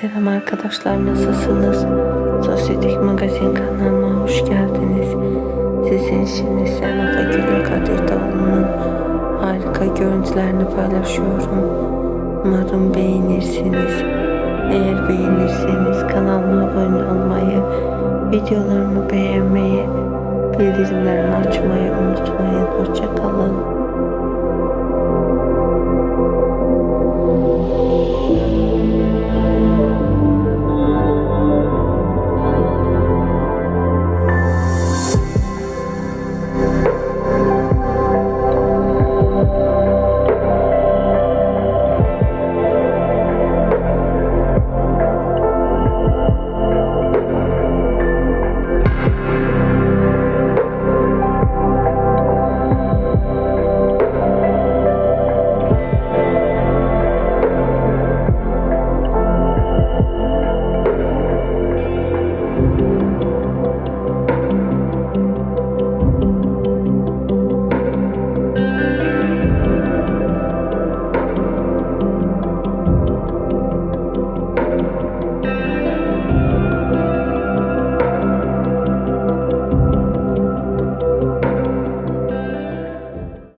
Selam arkadaşlar nasılsınız? Sosyetik Magazin kanalıma hoş geldiniz. Sizin için Senat Akülü Kadir Dağlı'nın harika görüntülerini paylaşıyorum. Umarım beğenirsiniz. Eğer beğenirseniz kanalıma abone olmayı, videolarımı beğenmeyi, bildirimlerimi açmayı unutmayın. Hoşçakalın.